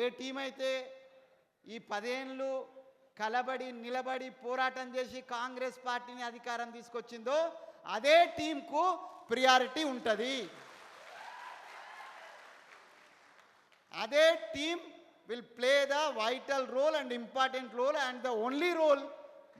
ఏ team అయితే ఈ పదేళ్ళు కలబడి నిలబడి పోరాటం చేసి కాంగ్రెస్ పార్టీని అధికారం తీసుకొచ్చిందో అదే టీంకు ప్రియారిటీ ఉంటుంది. అదే team will play the vital role and important role and the only role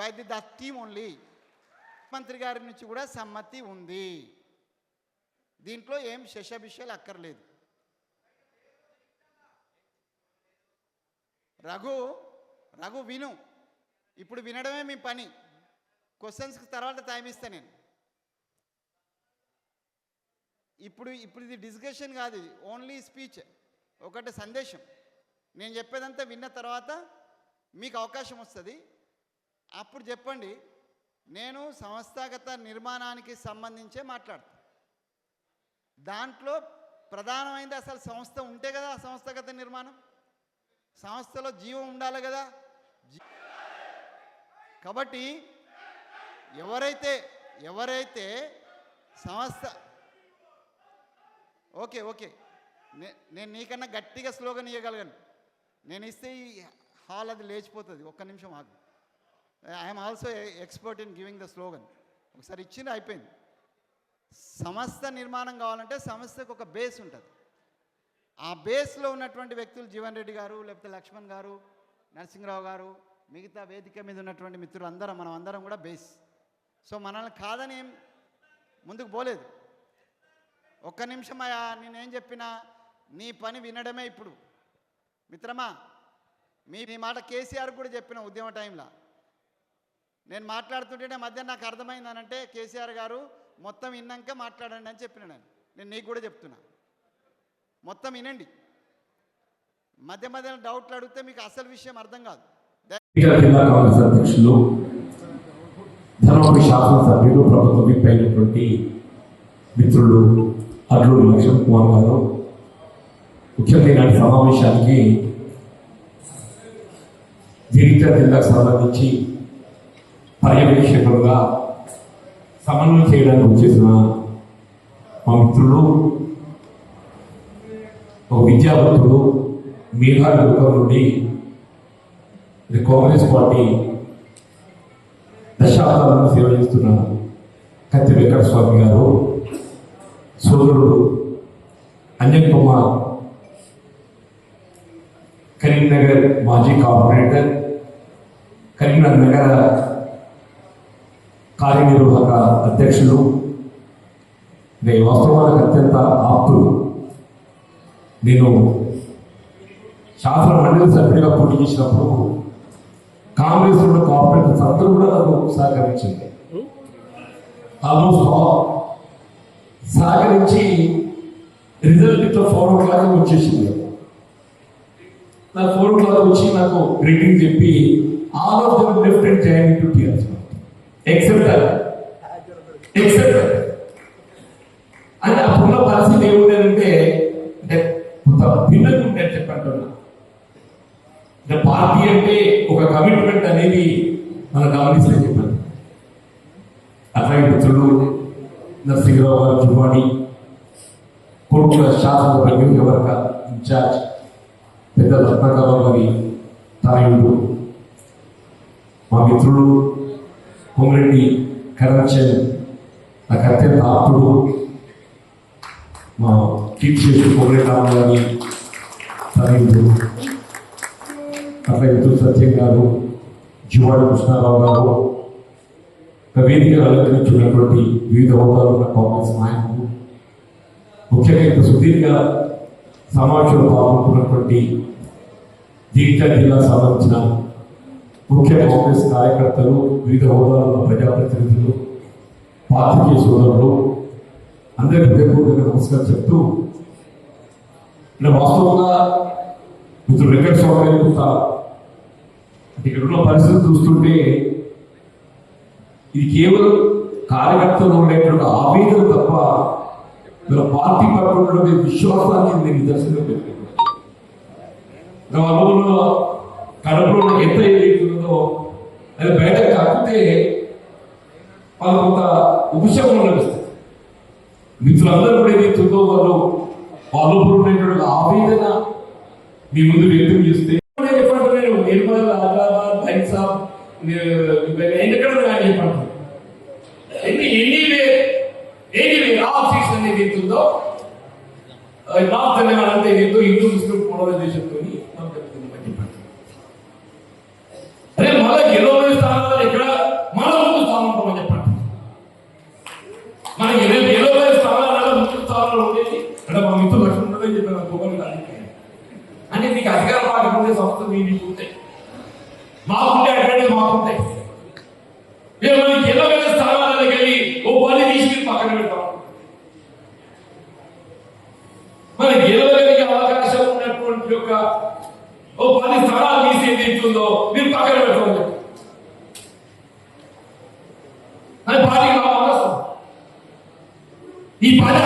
by the the team only మంత్రి గారి నుంచి కూడా సమ్మతి ఉంది. దీంట్లో ఏం శశభిషలు అక్కర్లేదు. రఘు రఘు విను. ఇప్పుడు వినడమే మీ పని. క్వశ్చన్స్కి తర్వాత టైం ఇస్తాను నేను. ఇప్పుడు ఇప్పుడు ఇది డిస్కషన్ కాదు ఇది. ఓన్లీ స్పీచ్ ఒకటి సందేశం. నేను చెప్పేదంతా విన్న తర్వాత మీకు అవకాశం వస్తుంది. అప్పుడు చెప్పండి. నేను సంస్థాగత నిర్మాణానికి సంబంధించే మాట్లాడతాను దాంట్లో ప్రధానమైనది అసలు సంస్థ ఉంటే కదా ఆ సంస్థాగత నిర్మాణం? సంస్థలో జీవం ఉండాలి కదా? కాబట్టి ఎవరైతే ఎవరైతే సంస్థ ఓకే ఓకే. నే- నేను నీకన్నా గట్టిగా స్లోగన్ ఇవ్వగలను నేను ఇస్తే ఈ హాల్ అది లేచిపోతుంది. ఒక్క నిమిషం ఆగు. I'm also expert in giving the slogan. ఒకసారి ఇచ్చింది అయిపోయింది. సంస్థ నిర్మాణం కావాలంటే సంస్థకు ఒక బేస్ ఉంటుంది. ఆ బేస్లో ఉన్నటువంటి వ్యక్తులు జీవన్ రెడ్డి గారు లేకపోతే లక్ష్మణ్ గారు నరసింహరావు గారు మిగతా వేదిక మీద ఉన్నటువంటి మిత్రులు అందరం మనం అందరం కూడా బేస్. సో మనల్ని కాదని ఏం ముందుకు పోలేదు. ఒక్క నిమిషం అయ్యా నేనేం చెప్పినా నీ పని వినడమే ఇప్పుడు. మిత్రమా మీ నీ మాట కేసీఆర్ కూడా చెప్పిన ఉద్యమ టైంలో. నేను మాట్లాడుతుంటేనే మధ్య నాకు అర్థమైందనంటే కేసీఆర్ గారు మొత్తం విన్నాక మాట్లాడండి అని చెప్పిన నేను. నేను నీకు కూడా చెప్తున్నా. మొత్తం వినండి. మధ్య మధ్యలో డౌట్లు అడిగితే మీకు అసలు విషయం అర్థం కాదు. జిల్లా కాంగ్రెస్ అధ్యక్షులు ధర్మపురి శాసనసభ్యులు ప్రభుత్వ విప్ అయినటువంటి మిత్రులు అడ్లూరి లక్ష్మణ్ కుమార్ గారు ముఖ్యంగా ఈనాటి సమావేశానికి జగిత్యాల జిల్లాకు సంబంధించి పర్యవేక్షకులుగా సమన్వయం చేయడానికి వచ్చేసిన మా మిత్రులు ఒక విద్యావంతుడు మేఘాల యుగం నుండి ఇది కాంగ్రెస్ పార్టీ దశాబ్దాలను సేవ చేస్తున్న కత్తి వెంకట స్వామి గారు సోదరుడు అంజన్ కుమార్ కరీంనగర్ మాజీ కార్పొరేటర్ కరీంనగర్ నగర కార్యనిర్వాహక అధ్యక్షులు. నేను వాస్తవానికి అత్యంత ఆప్తులు నేను శాసన మండలి సభ్యుడిగా పోటీ చేసినప్పుడు కాంగ్రెస్ ఉన్న కార్పొరేటర్స్ అందరూ కూడా నాకు సహకరించింది ఆల్మోస్ట్ సహకరించి రిజల్ట్ ఇట్లా ఫోర్ ఓ క్లాక్ వచ్చేసింది. నాకు ఫోర్ ఓ క్లాక్ వచ్చి నాకు గ్రీటింగ్ చెప్పి all of them left and join to TRS except except అంటే అప్పుడున్న పరిస్థితి ఏమి కమిట్మెంట్ అనేది మనం గమనిస్తే చెప్పాను అట్లాగే మిత్రులు నరసింహరావు గారు జువాణి కొడుకుల శాసనసభ నియోజకవర్గ ఇన్ఛార్జ్ పెద్ద రత్నకరావు గారి తనయుడు మా మిత్రుడు కోమిరెడ్డి కరణ్ నాకు అత్యంత ఆప్తుడు మా కీర్తి చేసి కోమిరెడ్డి రామ గారి తనయుడు అట్లాగే మిత్రుడు సత్యం గారు జువాడ కృష్ణారావు గారు ఒక వేదిక అలంకరించున్నటువంటి వివిధ హోదాలు ఉన్న కాంగ్రెస్ నాయకులు. ముఖ్యంగా ఇంత సుదీర్ఘ సమావేశంలో పాల్గొంటున్నటువంటి జీవిత జిల్లా సంబంధించిన ముఖ్య కాంగ్రెస్ కార్యకర్తలు వివిధ హోదాలు ఉన్న ప్రజాప్రతినిధులు పాత్రికేయ సోదరులు అందరికీ హృదయపూర్వక నమస్కారం చెప్తూ అంటే వాస్తవంగా మిత్రుడు వెంకట స్వామి ఇక్కడ ఉన్న పరిస్థితి చూస్తుంటే ఇది కేవలం కార్యకర్తలు ఉండేటువంటి ఆవేదన తప్ప వీళ్ళ పార్టీ పట్ల ఉన్నటువంటి విశ్వాసాన్ని నేను నిదర్శనం పెట్టాను అనుభవంలో కడుపులో ఎంత ఏదైతుందో అది బయట కాకపోతే వాళ్ళు కొంత ఉపశమనం లభిస్తుంది. మిత్రులందరూ కూడా ఏదైతుందో వాళ్ళు వాళ్ళు ఉండేటువంటి ఆవేదన మీ ముందు వ్యక్తం చేస్తే ఎక్కడ కానీ చెప్పండి ఎన్ని ఎన్ని ఎన్ని ఆఫీస్ అనేది ఎంతుందో నార్త్ తెలంగాణ అంతా ఏదో హిందూ ముస్లిం పోలరైజేషన్తో మనం చెప్తున్నామని చెప్పండి అరే మళ్ళీ ఇరవై స్థానాలు ఎక్కడ మన ముందు స్థానం ఉంటామని చెప్పండి మనకి ఇరవై ఇరవై స్థానాలలో ముందు స్థానాలు ఉండేది అంటే మా మిత్రులు లక్షలు ఉండదని చెప్పిన గోపని దానికి అంటే నీకు అధికార పార్టీ ఉండే సంస్థ మీ మీకు ఉంటాయి మాకుంటే అడ్వాంటేజ్ మాకుంటాయి. మేము మన జిల్లా వేల స్థానాలకు వెళ్ళి ఓ పని తీసుకుని పక్కన పెడతాం. మన గెలవగలిగే అవకాశం ఉన్నటువంటి యొక్క ఓ పది స్థలాలు తీసి ఏది ఇస్తుందో మీరు పక్కన పెట్టండి అని పార్టీకి కావాలి అవకాశం. ఈ పది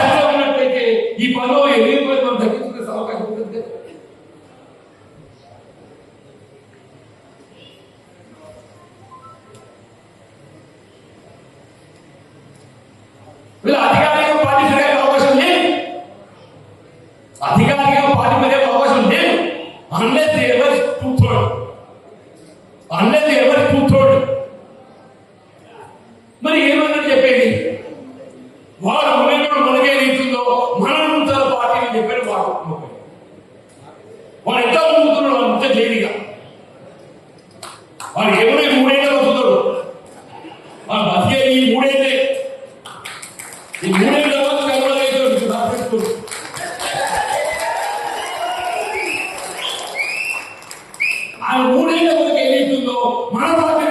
లేవిగా వాడు అంత ఎవరే మూడేళ్ళు వస్తున్నాడు వాడు బతికే ఈ మూడేళ్ళే ఈ మూడేళ్ళ ఆ మూడేళ్ళ వరకు ఏదైతుందో మన పార్టీ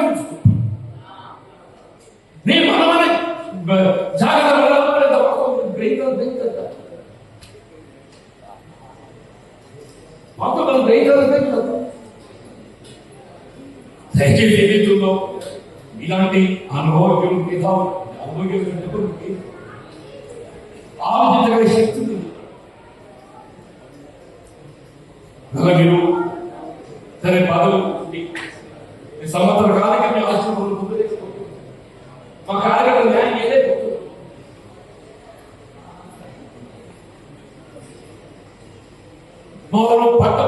నేను మన జాగ్రత్త పడాలంటే తప్పకుండా దయచేసి ఏదైతుందో ఇలాంటి అనుభవం ఆరోగ్యం అనుభవం ఆలోచించగల శక్తి ఉంది మీరు సరే పదవి ఉంది. సంవత్సర కాలకి మీ ఆశించుకున్న కుదిరేసుకుంటున్నాం. మా కార్యక్రమం న్యాయం చేయలేకపోతున్నాం. మరో పట్ట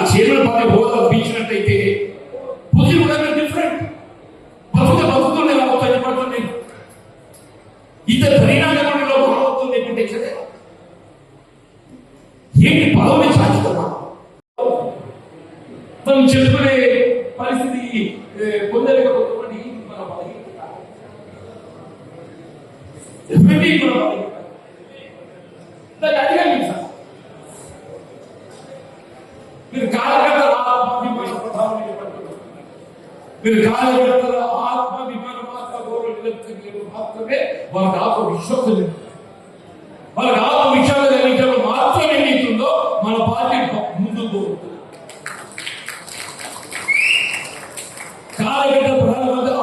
ఆ చైర్మన్ పార్టీ హోదా ఇచ్చినట్టయితే బుద్ధి కూడా డిఫరెంట్ బతుకు బతుకుతుండే అవుతాయి పడుతుంది ఇతర పరిణామంలో మానవత్వం ఏంటంటే ఎట్లనే ఏంటి పదవి శాశ్వతమా మనం చెప్పుకునే పరిస్థితి ఏ, మన బలహీనత. Definitely మన బలహీనత. దాన్ని అడగండి సార్. మీరు కార్యకర్తల ఆత్మాభిమాన ప్రధానం చెప్పంటున్నారు. మీరు కార్యకర్తల ఆత్మాభిమానం ఆత్మ గౌరవం నిలబెట్టగలిగిన మాత్రమే వాళ్ళకి ఆత్మ విశ్వాసం వాళ్ళకి ఆత్మ విశ్వాసం కలిగించడం మాత్రమే నీతుందో మన పార్టీ పోతుంది కార్యకర్త ప్రధానమంత్రి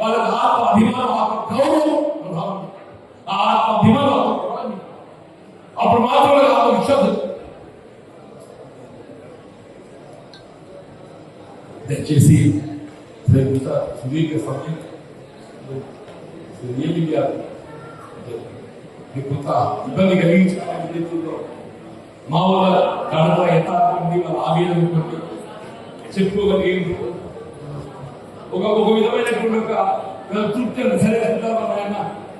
వాళ్ళకి ఆత్మ అభిమానం ఆత్మ గౌరవం ఆ ఆత్మ అభిమానం ఆత్మ గౌరవం. అప్పుడు మాత్రం వాళ్ళకి ఆత్మవిశ్వాసం దయచేసి సుదీర్ఘ సమయం. ఏమి మీకు కొంత ఇబ్బంది కలిగించాలని మా వాళ్ళ కడప ఎంత ఉంది వాళ్ళ ఆవేదన ఉంటుంది. చెప్పుకోగలిగి ఒక ఒక విధమైనటువంటి ఒక తృప్తి. సరే ఆయన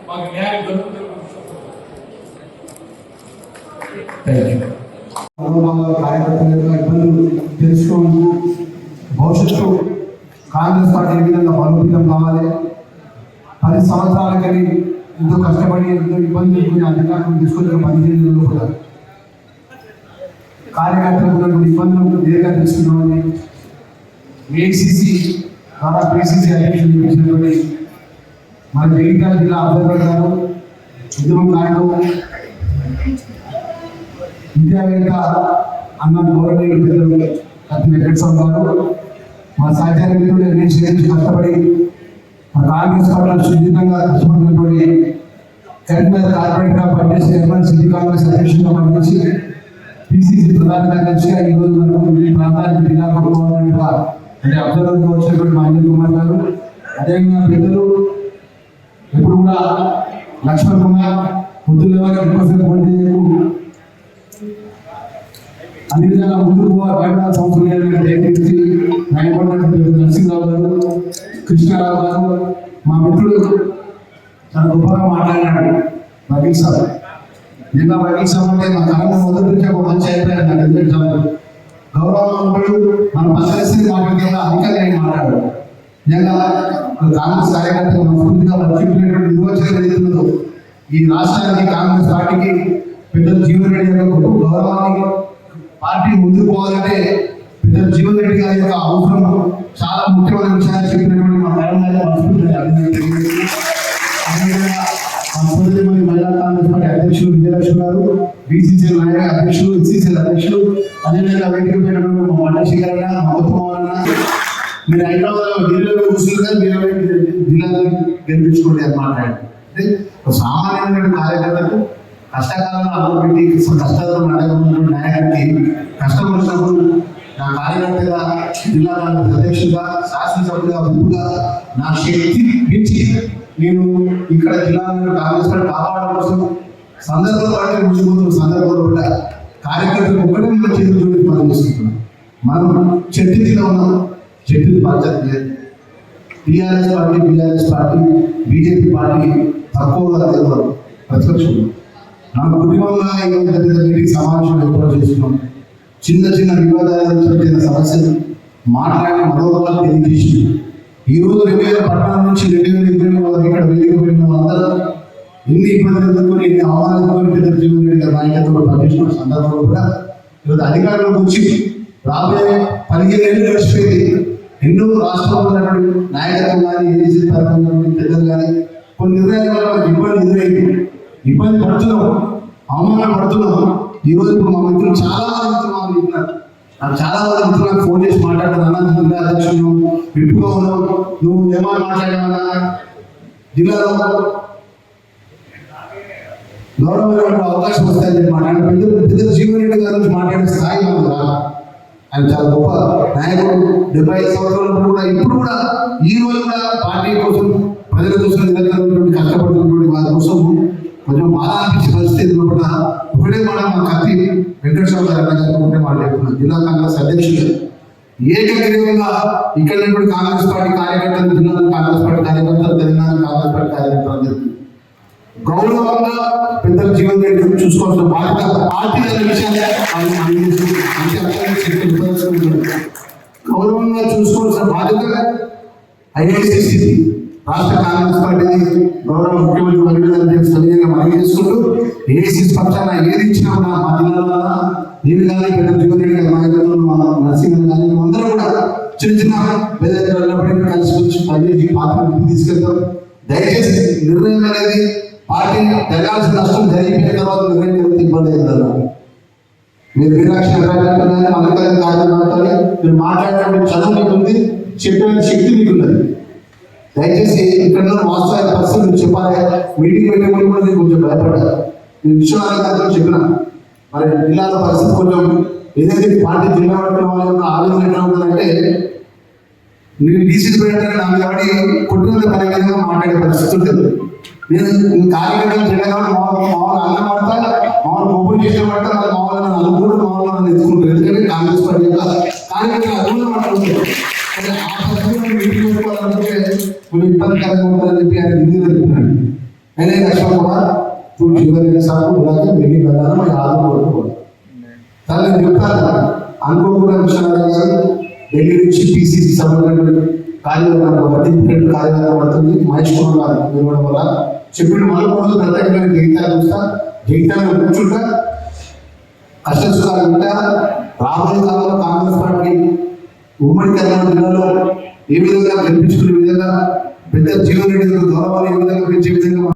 మాకు న్యాయం జరుగుతుంది థ్యాంక్ యూ అనుభవాల కార్యకర్తల యొక్క ఇబ్బందులు తెలుసుకోండి భవిష్యత్తు కాంగ్రెస్ పార్టీ ఏ విధంగా బలోపేతం కావాలి పది సంవత్సరాలకని ఎంతో అలాగే ఎంతో ఇబ్బంది కొన్ని అధికారులు తీసుకొని పదిహేను లోపల కార్యకర్తలకు ఉన్నటువంటి ఇబ్బందులు నేరుగా తెలుసుకున్నామని ఏసీసీ ద్వారా పిసిసి అధ్యక్షులు చేసినటువంటి మన జగిత్యాల జిల్లా అభ్యర్థులు గారు ఉద్యమం నాయకులు విద్యావేత్త అన్న గౌరవనీయులు పెద్దలు కత్తి వెంకటస్వామి గారు మా సహచార మిత్రులు నేను చేసి కష్టపడి మా కాంగ్రెస్ పార్టీలో సుదీర్ఘంగా కష్టపడినటువంటి కరీంనగర్ కార్పొరేట్గా పనిచేసి ఎమ్మెల్యే సిటీ కాంగ్రెస్ అధ్యక్షుడిగా పనిచేసి పిసిసి ప్రధాన కార్యదర్శిగా ఈ రోజు మనకు ఈ ప్రాంతానికి జిల్లా గౌరవంగా అంటే అబ్జర్వర్గా వచ్చినటువంటి మా కుమార్ గారు అదేవిధంగా పెద్దలు ఎప్పుడు కూడా లక్ష్మణ్ కుమార్ పొద్దున్న వారికి ఎక్కువసేపు పోటీ చేయకు. అన్ని విధాలా ముందుకు వేమనాథ సంవత్సరం దయచేసి నాయకుడు నరసింహరావు గారు కృష్ణారావు గారు మా మిత్రుడు చాలా గొప్పగా మాట్లాడినాడు వకీల్ సార్ నిన్న వకీల్ సార్ అంటే మా కళ మొదటి ఒక మంచి అయిపోయాడు నాకు ఎందుకంటే గౌరవం ఉంటాడు మన పరిస్థితి మాట్లాడితే అధికారులు మాట్లాడు నిజంగా కాంగ్రెస్ కార్యకర్తలు మనస్ఫూర్తిగా వర్తించినటువంటి నిర్వచనం ఏదైతుందో ఈ రాష్ట్రానికి కాంగ్రెస్ పార్టీకి పెద్దలు జీవన్ రెడ్డి యొక్క గొప్ప గౌరవాన్ని పార్టీ ముందుకు పోవాలంటే పెద్దలు జీవన్ రెడ్డి గారి యొక్క అవసరం చాలా ముఖ్యమైన విషయాన్ని చెప్పినటువంటి మా మేడం గారి మనస్ఫూర్తిగా అభినందనలు తెలియజేస్తున్నాను. అదేవిధంగా మా సోదరిమణి మహిళా కాంగ్రెస్ పార్టీ అధ్యక్షులు విజయలక్ష్మి గారు బీసీసీ నాయక అధ్యక్షులు ఎస్సీసీ అధ్యక్షులు అదేవిధంగా వేదిక పైనటువంటి మా మల్లేశ్వర అన్న మా ఉత్తమన్న మీరు హైదరాబాద్ ఢిల్లీలో కూర్చున్నారు మీరు జిల్లాలో గెలిపించుకోండి అని మాట్లాడండి అంటే ఒక సామాన్యమైన కార్యకర్తకు కష్టకాలంలో అమలు పెట్టి నడకముందు నాయకుడికి కష్టం వచ్చినప్పుడు నా కార్యకర్తగా జిల్లా కాంగ్రెస్ అధ్యక్షుడిగా శాసనసభ్యుడిగా విప్పుగా నా శక్తి మించి నేను ఇక్కడ జిల్లా కాంగ్రెస్ పార్టీ కాపాడడం కోసం సందర్భాలు పడి ముందుకు సందర్భాలు కూడా కార్యకర్తలు ఒక్కటే మనం చేతులు జోడించి పనిచేస్తున్నాం మనం చెట్టు కింద ఉన్నాం చెట్టు పద్ధతి TRS party BRS party BJP party తక్కువగా లేదు ప్రతిపక్షం నా కుటుంబంగా పెద్ద పెద్ద మీటింగ్ సమావేశం ఏర్పాటు చేస్తున్నాం. చిన్న చిన్న వివాదాలు చిన్న సమస్యలు మాట్లాడి మరో తెలియజేసి ఈ రోజు రెండు వేల పద్నాలుగు నుంచి రెండు వేల ఇరవై మూడు వరకు ఇక్కడ వేదిక పోయిన అందరూ ఎన్ని ఇబ్బందులు ఎన్ని అవమానాలు ఎదుర్కొని పెద్ద జీవన్ రెడ్డి గారి నాయకత్వంలో పనిచేసిన సందర్భంలో కూడా ఈరోజు అధికారంలోకి వచ్చి రాబోయే పదిహేను ఏళ్ళు గడిచిపోయింది. ఎన్నో రాష్ట్రంలో ఉన్నటువంటి నాయకత్వం కానీ ఏజెన్సీ తరఫున పెద్దలు కానీ కొన్ని నిర్ణయాల వల్ల మనకు ఇబ్బంది ఎదురైంది. ఇబ్బంది పడుతున్నాం అవమానం పడుతున్నాం. ఈరోజు ఇప్పుడు మా మిత్రులు చాలా మంది మిత్రులు మాకు చెప్పినారు నాకు చాలా మంది మిత్రులు నాకు ఫోన్ చేసి మాట్లాడుతున్నా జిల్లా అధ్యక్షుడు విప్పుగా ఉన్నావు నువ్వు ఏమో మాట్లాడావన్నా జిల్లాలో గౌరవమైన అవకాశం వస్తాయి చెప్పి మాట్లాడారు. పెద్దలు పెద్ద జీవన్ రెడ్డి గారి గురించి మాట్లాడే స్థాయి మనకు ఆయన చాలా గొప్ప నాయకుడు. డెబ్బై ఐదు సంవత్సరాలు కూడా ఇప్పుడు కూడా ఈ రోజు కూడా పార్టీ కోసం ప్రజల కోసం నిరంతరమైనటువంటి కష్టపడుతున్నటువంటి వారి కోసం కొంచెం బాధ అనిపించే పరిస్థితి కూడా ఒకటే మాట మా కత్తి వెంకటేశ్వర గారు అన్న గారు ఒకటే మాట చెప్తున్నాను జిల్లా కాంగ్రెస్ అధ్యక్షుడు. ఏకగ్రీవంగా ఇక్కడ కాంగ్రెస్ పార్టీ కార్యకర్తలు జిల్లా కాంగ్రెస్ పార్టీ కార్యకర్తలు తెలంగాణ కాంగ్రెస్ పార్టీ కార్యకర్తలు అందరికీ గౌరవంగా పెద్దల జీవన రెడ్డి చూసుకోవాల్సిన బాధ్యత పార్టీ అనే విషయాన్ని గౌరవంగా చూసుకోవాల్సిన బాధ్యత ఐఐసిసి రాష్ట్ర కాంగ్రెస్ పార్టీని గౌరవ ముఖ్యమంత్రి వర్యులు గారు చెప్పి మనవి చేసుకుంటూ ఏఐసిసి పక్షాన ఏది ఇచ్చినా కూడా మా జిల్లాలో నేను కానీ పెద్ద జీవన్ రెడ్డి గారి నాయకత్వంలో మా నరసింహన్ కానీ అందరూ కూడా చిన్న చిన్న పెద్ద కలిసి వచ్చి పనిచేసి పాత్ర తీసుకెళ్తాం. దయచేసి నిర్ణయం అనేది పార్టీ జరగాల్సిన నష్టం జరిగిపోయిన తర్వాత నిర్ణయం జరిగితే ఇబ్బంది అవుతుంది మీరు విరాక్ష మల్లికార్జున కార్యక్రమాలు మీరు మాట్లాడేటువంటి చదువు మీకు ఉంది చెప్పే శక్తి మీకు ఉన్నది. దయచేసి ఇక్కడ ఉన్న వాస్తవ పరిస్థితులు మీరు చెప్పాలి. మీటింగ్ పెట్టే ముందు కూడా నేను కొంచెం భయపడ్డా నేను విశ్వనాథ్ చెప్పిన మరి జిల్లాల పరిస్థితి కొంచెం ఏదైతే పార్టీ జిల్లా పట్టిన వాళ్ళ ఆలోచన ఎట్లా ఉంటుందంటే నేను డీసీ పెట్టాను నాకు కాబట్టి కుటుంబ పని విధంగా మాట్లాడే పరిస్థితి ఉంటుంది. నేను కార్యక్రమం తిరగడం మామూలు మామూలు అన్న పడతా మామూలు చేసే పడతా అది మామూలు నలుగురు మామూలు నన్ను ఎత్తుకుంటారు ఎందుకంటే కాంగ్రెస్ పార్టీ యొక్క కార్యక్రమం కానీ ఆ పరిస్థితిలో మీటింగ్ పెట్టుకోవాలంటే కొన్ని ఇబ్బందికరంగా ఉంటుందని చెప్పి ఆయన హిందీలో అయినా లక్ష్మణ్ కుమార్ ఇప్పుడు సాగు అలాగే మీటింగ్ వెళ్ళాలి మరి ఆదుకోవాలి కానీ నేను చెప్తాను అనుకోకుండా విశ్వనాథ్ ఢిల్లీ నుంచి పిసిసి సంబంధించిన కార్యవర్గం వర్తింపు కార్యవర్గం పడుతుంది మహేష్ కుమార్ గారు వల్ల చెప్పిన మరొకరు ప్రత్యేకమైన జీవితాలు చూస్తా జీవితాలు కూర్చుంటా కష్ట సుఖాలు ఉంటా రాబోయే కాలంలో కాంగ్రెస్ పార్టీ ఉమ్మడి తెలంగాణ జిల్లాలో ఏ విధంగా కనిపించుకునే విధంగా పెద్ద జీవన రెడ్డి ఏ విధంగా పెంచే విధంగా